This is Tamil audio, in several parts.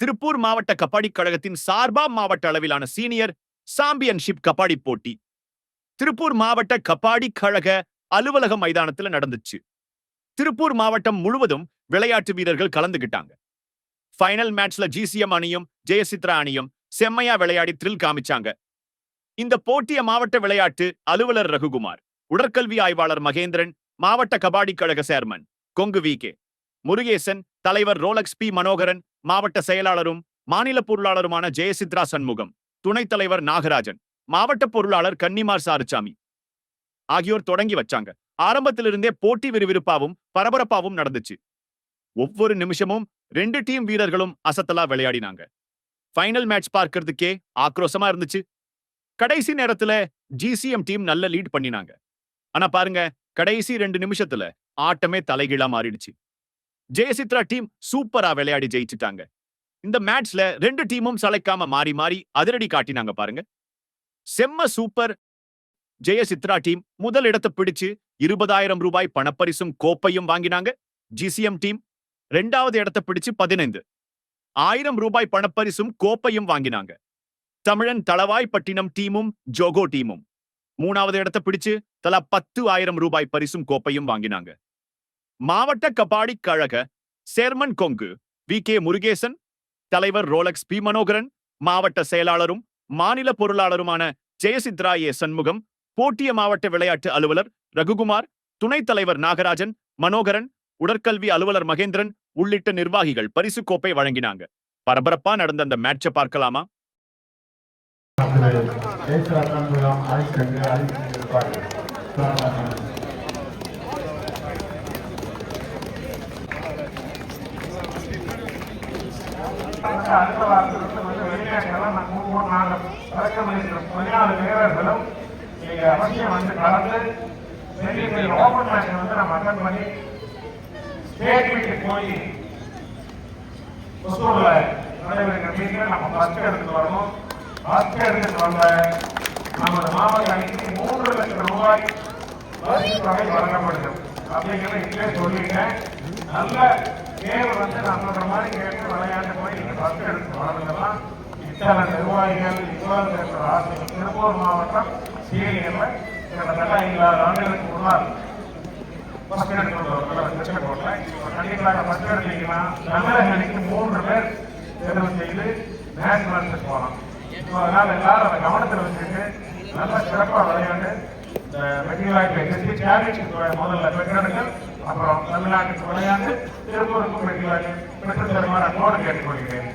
திருப்பூர் மாவட்ட கபாடி கழகத்தின் சார்பா மாவட்ட அளவிலான சீனியர் சாம்பியன்ஷிப் கபாடி போட்டி. திருப்பூர் மாவட்ட கபாடி கழக அலுவலக மைதானத்துல நடந்துச்சு. திருப்பூர் மாவட்டம் முழுவதும் விளையாட்டு வீரர்கள் கலந்துகிட்டாங்க. ஃபைனல் மேட்ச்ல ஜிசிஎம் அணியும் ஜெயசித்ரா அணியும் செம்மையா விளையாடி த்ரில் காமிச்சாங்க. இந்த போட்டிய மாவட்ட விளையாட்டு அலுவலர் ரகுகுமார் உடற்கல்வி ஆய்வாளர் மகேந்திரன் மாவட்ட கபாடி கழக chairman Kongu V K. Murugesan தலைவர் ரோலக்ஸ் பி. மனோகரன் மாவட்ட செயலாளரும் மாநில பொருளாளருமான ஜெயசித்ரா சண்முகம் துணைத் தலைவர் நாகராஜன் மாவட்ட பொருளாளர் கன்னிமார் சாருச்சாமி ஆகியோர் தொடங்கி வச்சாங்க. ஆரம்பத்திலிருந்தே போட்டி விறுவிறுப்பாவும் பரபரப்பாவும் நடந்துச்சு. ஒவ்வொரு நிமிஷமும் ரெண்டு டீம் வீரர்களும் அசத்தலா விளையாடினாங்க. ஃபைனல் மேட்ச் பார்க்கறதுக்கே ஆக்ரோஷமா இருந்துச்சு. கடைசி நேரத்துல ஜிசிஎம் டீம் நல்ல லீட் பண்ணினாங்க. ஆனா பாருங்க கடைசி ரெண்டு நிமிஷத்துல ஆட்டமே தலைகீழா மாறிடுச்சு. ஜெயசித்ரா டீம் சூப்பரா விளையாடி ஜெயிச்சுட்டாங்க. இந்த மேட்ச்ல ரெண்டு டீமும் சளைக்காம மாறி மாறி அதிரடி காட்டினாங்க பாருங்க. செம்ம சூப்பர் ஜெயசித்ரா டீம் முதல் இடத்தை பிடிச்சு இருபதாயிரம் ரூபாய் பணப்பரிசும் கோப்பையும் வாங்கினாங்க. ஜிசிஎம் டீம் ரெண்டாவது இடத்தை பிடிச்சு பதினைந்து. ஆயிரம் ரூபாய் பணப்பரிசும் கோப்பையும் வாங்கினாங்க. தமிழன் தளவாய்ப்பட்டினம் டீமும் ஜோகோ டீமும் மூணாவது இடத்தை பிடிச்சு தலா பத்து ஆயிரம் ரூபாய் பரிசும் கோப்பையும் வாங்கினாங்க. மாவட்ட கபாடி கழக chairman Kongu V. K. Murugesan தலைவர் ரோலக்ஸ் பி. மனோகரன் மாவட்ட செயலாளரும் மாநில பொருளாளருமான ஜெயசித்ரா ஏ. சண்முகம் போட்டிய மாவட்ட விளையாட்டு அலுவலர் ரகுகுமார் துணைத் தலைவர் நாகராஜன் மனோகரன் உடற்கல்வி அலுவலர் மகேந்திரன் உள்ளிட்ட நிர்வாகிகள் பரிசு கோப்பை வழங்கினாங்க. பரபரப்பா நடந்த அந்த மேட்சை பார்க்கலாமா? அடுத்த அடுத்த வாரத்திலிருந்து வந்து வெளிநாட்டுலாம் நம்ம மூணு நாலு பழக்கம் இருக்கிற பதினாலு வீரர்களும் நீங்க அவசியம் வந்து கலந்து பெரிய பெரிய ஓபன் மேட்ச் வந்து நம்ம அட்டன் பண்ணி ஸ்டேட் போய் ஒசூரில் நடைபெறுகிற மீட்டிங்ல நம்ம ஃபர்ஸ்ட் எடுத்துட்டு வரணும். ஃபர்ஸ்ட் எடுத்துட்டு வந்த நமது மாவட்ட அணிக்கு மூன்று லட்சம் ரூபாய் பரிசு தொகை வழங்கப்படுகிறது. அப்படிங்கிறத இங்கே சொல்லிட்டேன் நல்ல தேர்வு வந்து நான் மாதிரி கேட்டு விளையாட்டு போய் நீங்க ஃபர்ஸ்ட் எடுத்து வளர்ந்துடலாம் இத்தனை நிர்வாகிகள் இவ்வளவு இருக்கிற ஆசிரியர் திருப்பூர் மாவட்டம் சீரியல்ல கிட்டத்தட்ட ஐந்தாறு ஆண்டுகளுக்கு முன்னால் ஃபர்ஸ்ட் எடுத்து பிரச்சனை போடல. இப்போ கண்டிப்பாக எடுத்தீங்கன்னா தமிழக அணிக்கு மூன்று பேர் தேர்வு செய்து நேஷனல்ஸுக்கு போகலாம் ஸோ அதனால எல்லாரும் அதை கவனத்தில் வச்சுட்டு நல்ல சிறப்பாக விளையாண்டு இந்த வெற்றிவாய்ப்பை எதிர்த்து சாம்பியன்ஷிப் முதல்ல பெற்றெடுங்கள் அப்புறம் தமிழ்நாட்டுக்கு விளையாண்டு திருப்பூருக்கும் வெற்றிவாய்ப்பு பெற்று தருமாறு அன்போடு கேட்டுக்கொள்கிறேன்.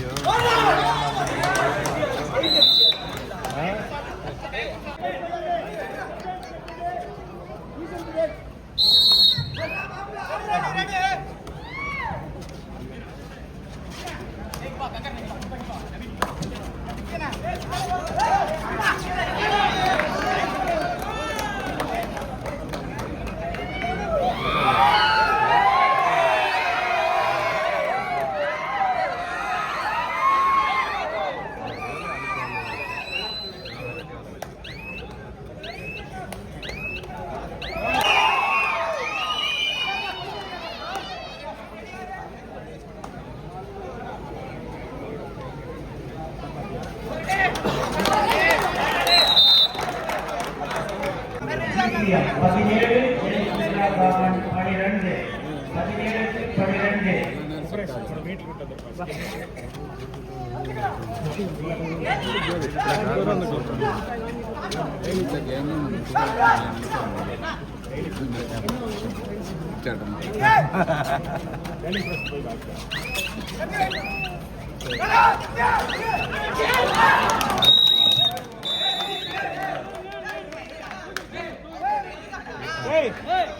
gidiyor. பனிரெண்டு பதினேழுக்கு பனிரெண்டு Hey! Hey!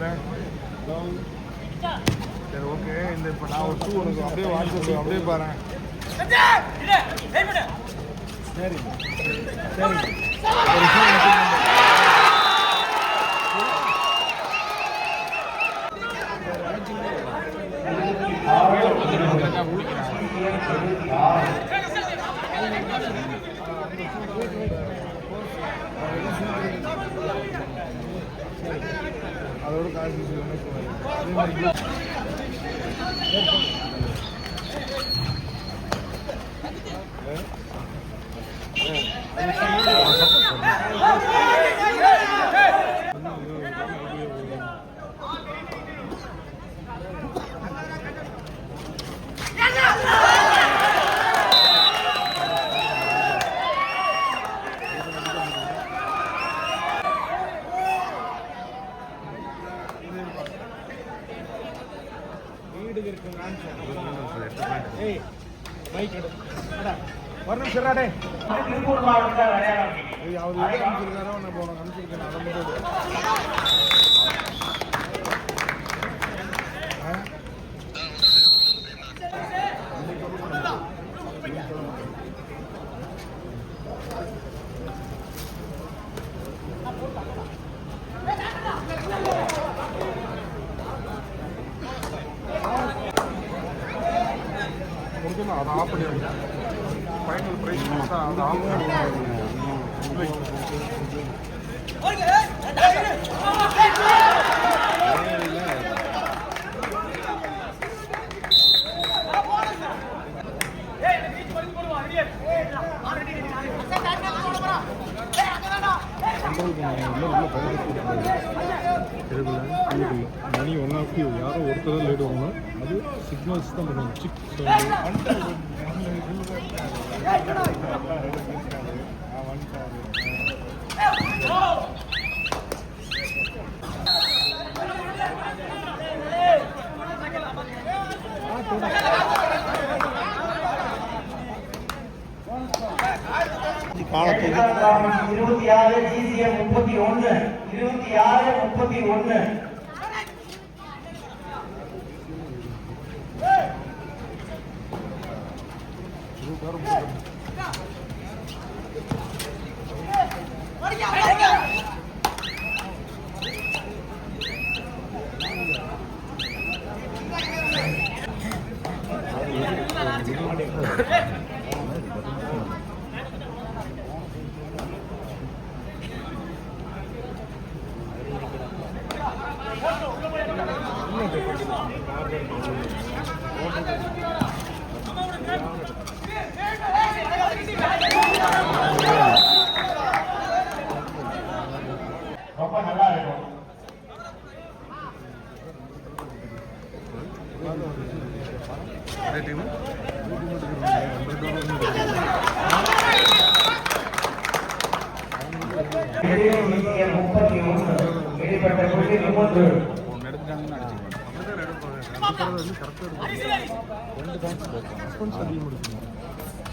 தரேன் சரி ஓகே இந்த இப்போ நான் ஒரு டூ உனக்கு அப்படியே வாட்ஸ்அப் அப்படியே பாரு சரி சரி ஒரு ஷூ அதோட காசு சொல்லுங்க அதே மாதிரி வீடு இருக்கு ஏய் பைக் எடு ஒரு நிமிஷம் டே திருப்பூர் மாவட்டத்தில் விளையாட ஏய் அவர் எது அனுப்பிச்சிருக்காரோ நான் போன அனுப்பிச்சிருக்கேன் அதை மட்டும் எடு. ஆ? முடிஞ்சுமா அதை ஃபைனல் ப்ரைஸ் அந்த அதை ஆஃப் பண்ணிடுங்க மணி ஒன் ஆஃப் யாரோ ஒருத்தர் லேட் வாங்கணும் அது சிக்னல்ஸ் தான் பண்ணுவோம் சிக் இருபத்தி ஆறு ஜிசிஎம் முப்பத்தி ஒன்று இருபத்தி ஆறு முப்பத்தி ஒன்று. முப்பத்தி ஒன்று வெளிப்பட்ட புள்ளி மூன்று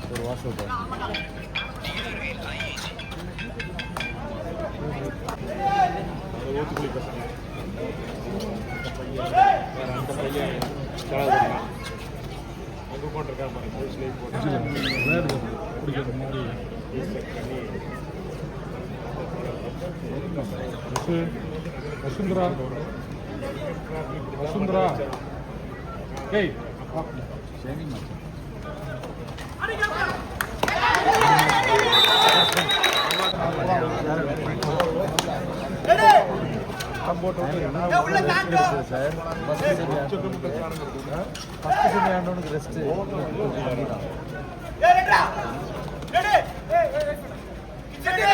ஒரு வாட்ஸ்அப் ஓட்டுக்குள்ளி பசங்க அந்த பையன் போட்டு பிடிக்கிறது முன்னாடி வசுந்தரா வசுந்தரா ஏய் சரி ரெஸ்ட் ரெடி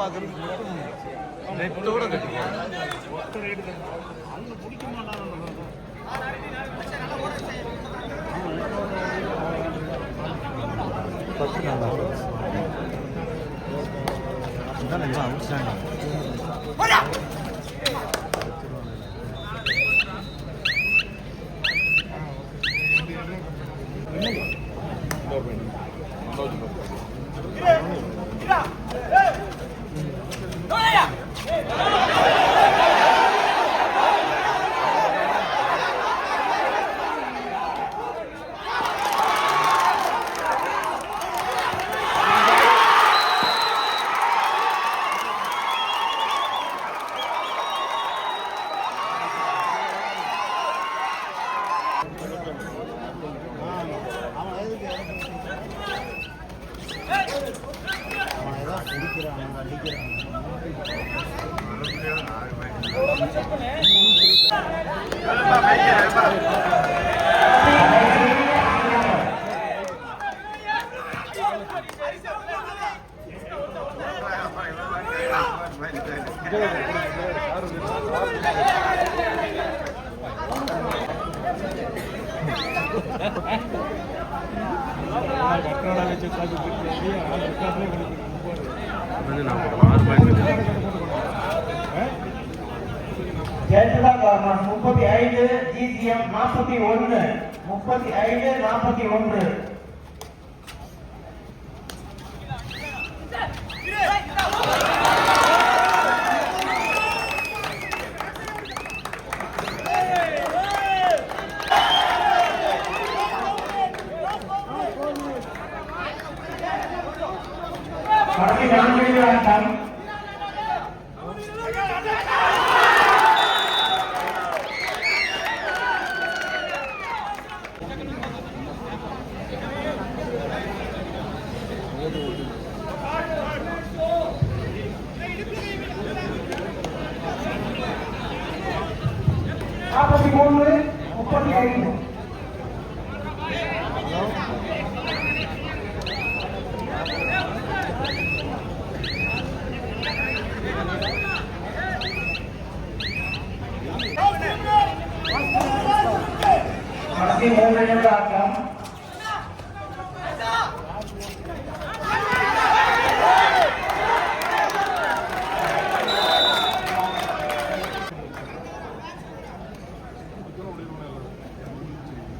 பார்க்கறது நெட்டோட ஃபஸ்ட்டு நல்லா அதான் நல்லா அவுட்ஸ்டாண்டிங் ஆறு பூஜ்ஜியம் நாற்பத்தி ஒன்று முப்பத்தி ஐந்து நாற்பத்தி ஒன்று. கடைசி நான்கு ஆட்டம்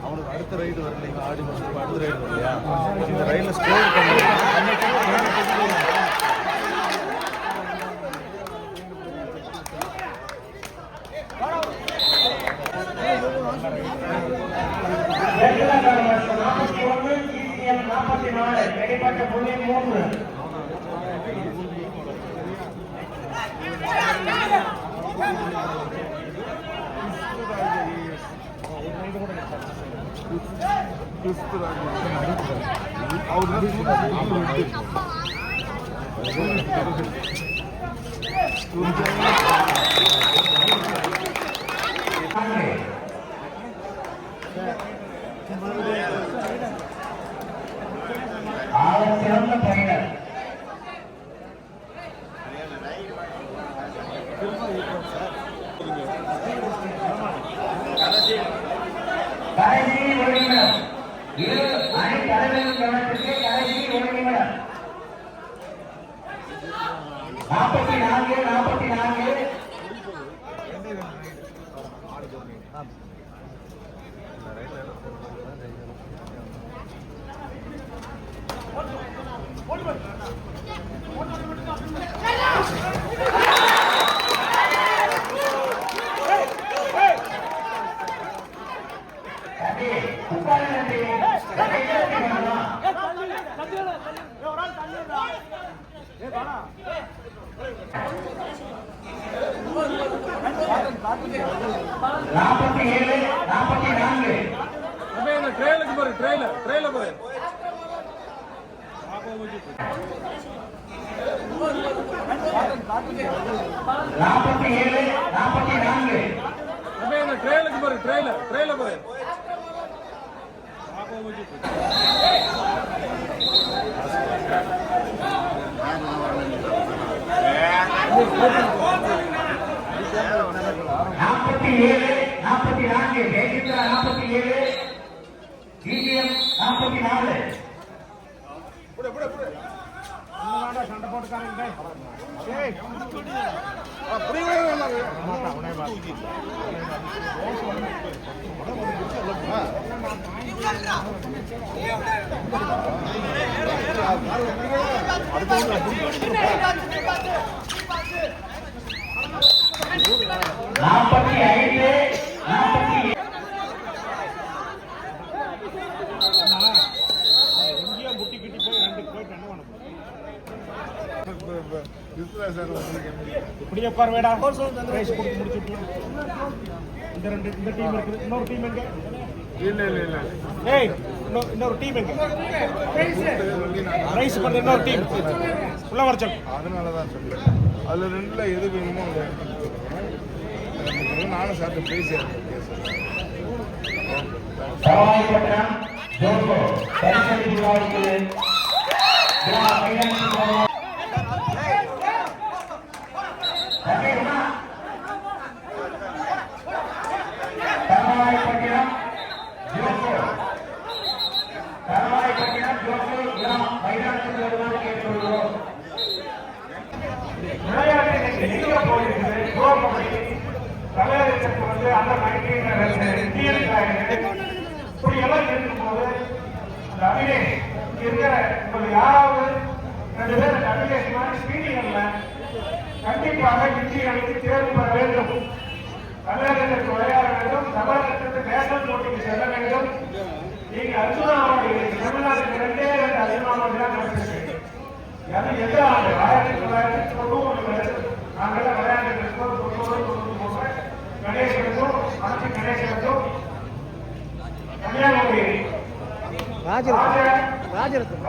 அவனுக்கு அடுத்த ரைடு வரல இவன் ஆடி முடிச்சு அடுத்த ரைடு வரலையா இந்த ஸ்கோர் நாற்பத்தி ஜிசிஎம் நாற்பத்தி நாலு இடைப்பட்ட புள்ளி மூன்று நான்கு. Apple. ட்ரெயில பாரு நாற்பத்தி ஏழு நாற்பத்தி நான்கு ஜெயசித்ரா நாற்பத்தி ஏழு டிடிஎம் நாற்பத்தி நாலு. நாற்பத்தி ஐந்து நாற்பத்தி ஏழு எங்கேயோ முட்டி கிட்டி போய் ரெண்டு போயிட்டு என்ன பண்ண இப்படியே உட்கார வேடா பிரைஸ் கொடுத்து முடிச்சுட்டு. இந்த ரெண்டு இந்த டீம் இருக்குது. இன்னொரு டீம் எங்க? இல்ல இல்ல இல்ல. ஏய் இன்னொரு இன்னொரு டீம் எங்க? ரைஸ் பண்ண இன்னொரு டீம் உள்ள வர சொல்லு. அதனால தான் சொல்றேன். அதில் ரெண்டுல எது வேணுமோ நானும் சவாய்பட்டினம் அந்த இருக்கிற உங்களுக்கு யாராவது ரெண்டு பேர் அந்த மாதிரி ஸ்பீடிங்கல்ல கண்டிப்பாக இந்தியர்களுக்கு தேர்வு பெற வேண்டும். தமிழகத்திற்கு விளையாட வேண்டும் தமிழகத்திற்கு நேஷனல் போட்டிக்கு செல்ல வேண்டும். நீங்க அர்ஜுனா அவர்கள் தமிழ்நாட்டுக்கு ரெண்டே ரெண்டு அர்ஜுனா அவர்கள் தான் நடந்திருக்கு அது எந்த ஆண்டு? ஆயிரத்தி தொள்ளாயிரத்தி தொண்ணூறு நாங்கள் விளையாட்டு இருக்கோம் தொண்ணூறு தொண்ணூத்தி கணேசனுக்கும் அனைத்து கணேசனுக்கும் கன்னியாகுமரி ராஜரத்னம். ராஜரத்னம்.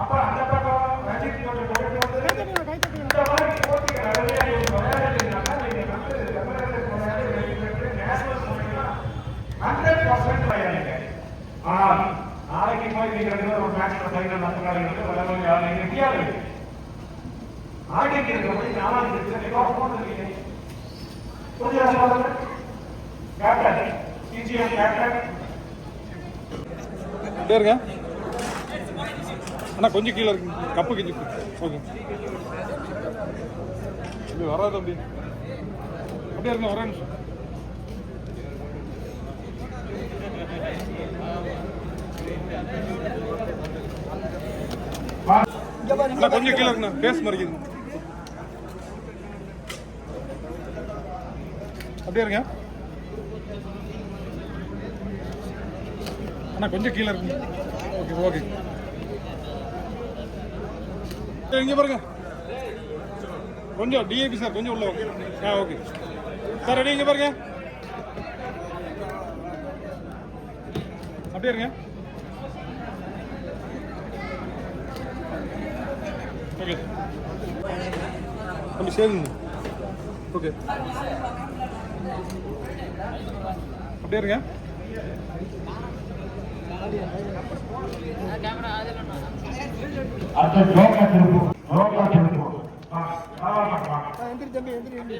அப்ப அந்த பக்கம் ரஞ்சித் பேருங்க. அண்ணா கொஞ்சம் கீழே இருக்குங்க கப்பு கிஞ்சி ஓகே. இப்படி வராது அப்படி. அப்படியே இருங்க வரேன் கொஞ்சம் கீழே இருக்குண்ணா. பேஸ் மறைக்குது. அப்படியே இருங்க. அண்ணா கொஞ்சம் கீழே இருக்கு ஓகே ஓகே. இங்கே பாருங்க. கொஞ்சம் டிஏபி சார் கொஞ்சம் உள்ள வாங்க. ஆ ஓகே. சார் ரெடி இங்கே பாருங்க. அப்படியே இருங்க. ஓகே. தம்பி சேருங்க. ஓகே. அப்படியே இருங்க. அடுத்த ஜோக்கா திருப்பு ஜோக்கா திருப்பு. எந்திரி தம்பி எந்திரி.